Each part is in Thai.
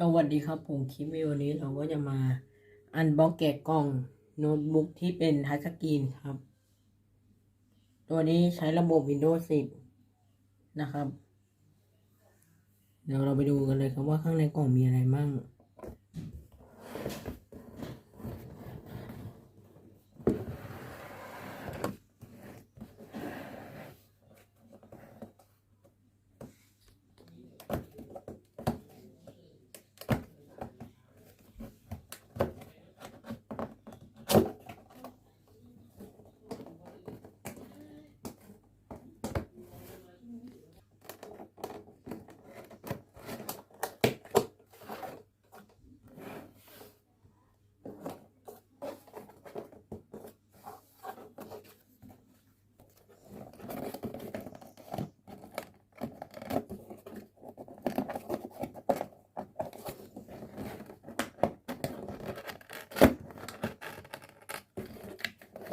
สวัสดีครับผมคลิปวิดีโอนี้เราก็จะมาอันบ็อกแกะกล่องโน้ตบุ๊กที่เป็นทัชสกรีนครับ ตัวนี้ใช้ระบบ Windows 10 นะครับ เดี๋ยวเราไปดูกันเลยครับว่าข้างในกล่องมีอะไรบ้าง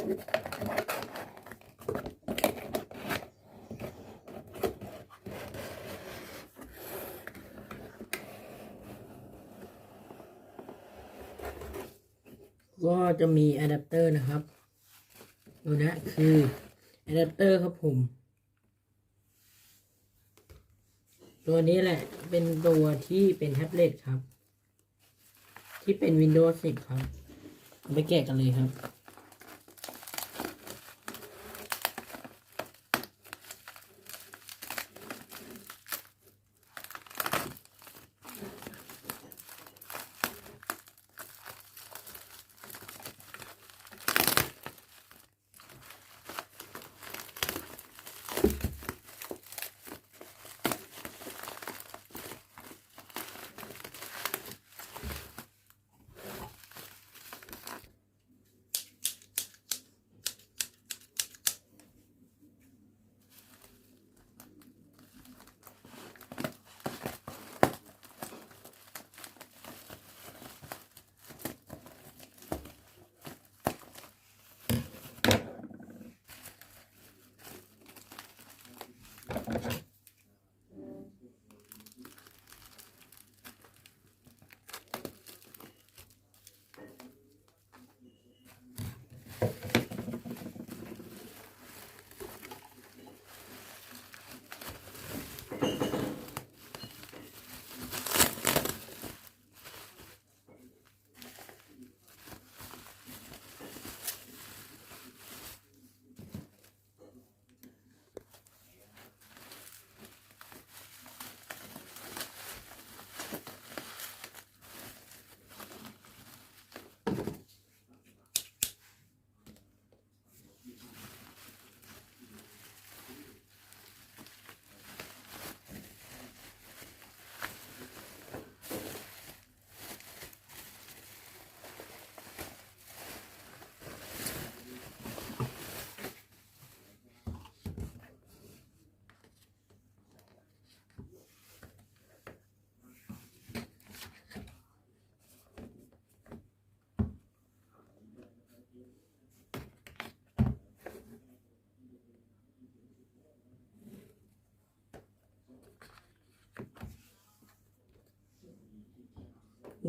ก็จะมีอะแดปเตอร์นะครับตัวนี้คืออะแดปเตอร์ครับผม ตัวนี้แหละเป็นตัวที่เป็นแท็บเล็ตครับ ที่เป็น Windows 10 ครับเอาไปแกะกันเลยครับ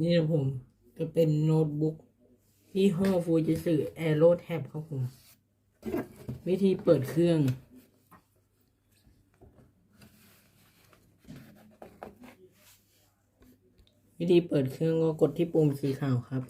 นี่นะผมจะเป็นโน้ตบุ๊กยี่ห้อฟูจิสึแอโรแท็บครับผม วิธีเปิดเครื่อง วิธีเปิดเครื่องก็กดที่ปุ่มสีขาวครับ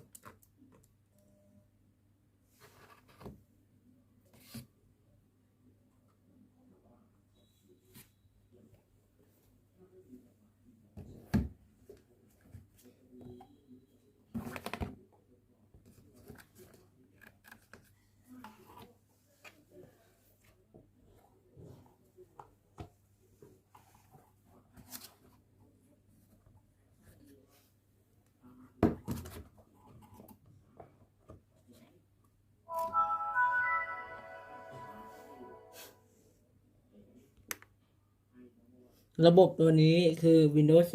ระบบตัวนี้คือ Windows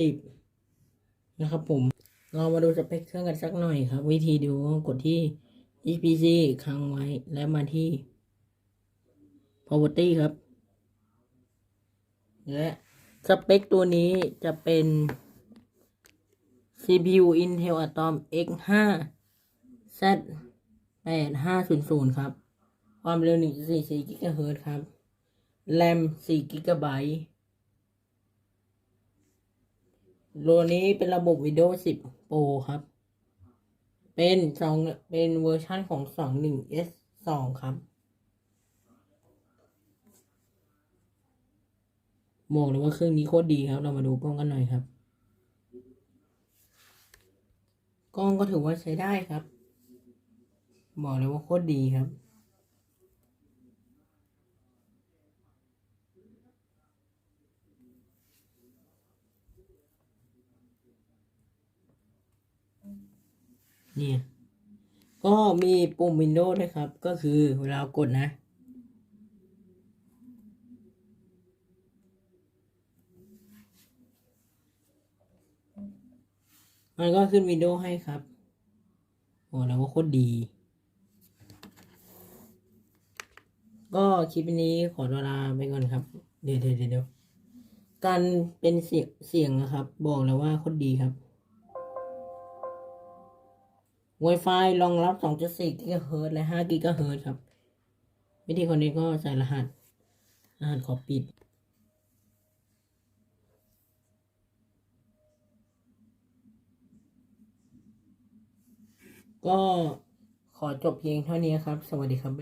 10 นะครับผม เรามาดูสเปคเครื่องกันสักหน่อยครับ วิธีดูกดที่ EPC ค้างไว้แล้วมาที่ Property ครับ และสเปคตัวนี้จะเป็น CPU Intel Atom X5 Z 8500 ครับ ความเร็ว1.44 GHz ครับ RAM 4 GB ตัวนี้เป็นระบบ Windows 10 Pro ครับ เป็นสองเป็นเวอร์ชันของ 21S2 ครับบอกเลยว่าเครื่องนี้โคตรดีครับ เรามาดูกล้องกันหน่อยครับ กล้องก็ถือว่าใช้ได้ครับ บอกเลยว่าโคตรดีครับ นี่ก็มีปุ่ม Windows ด้วยครับ ก็คือเวลากดนะ มันก็ขึ้น Windows ให้ครับ โอ้แล้วว่าโคตรดี ก็คลิปนี้ขอตัวลาไปก่อนครับ เดี๋ยวเดี๋ยวเดี๋ยวการเป็นเสียงเสียงนะครับ บอกแล้วว่าโคตรดีครับ Wi-Fi รองรับ 2.4 GHz และ5 GHz ครับ วิธีคนนี้ก็ใส่รหัส รหัสขอปิด ก็ขอจบเพียงเท่านี้ครับ สวัสดีครับ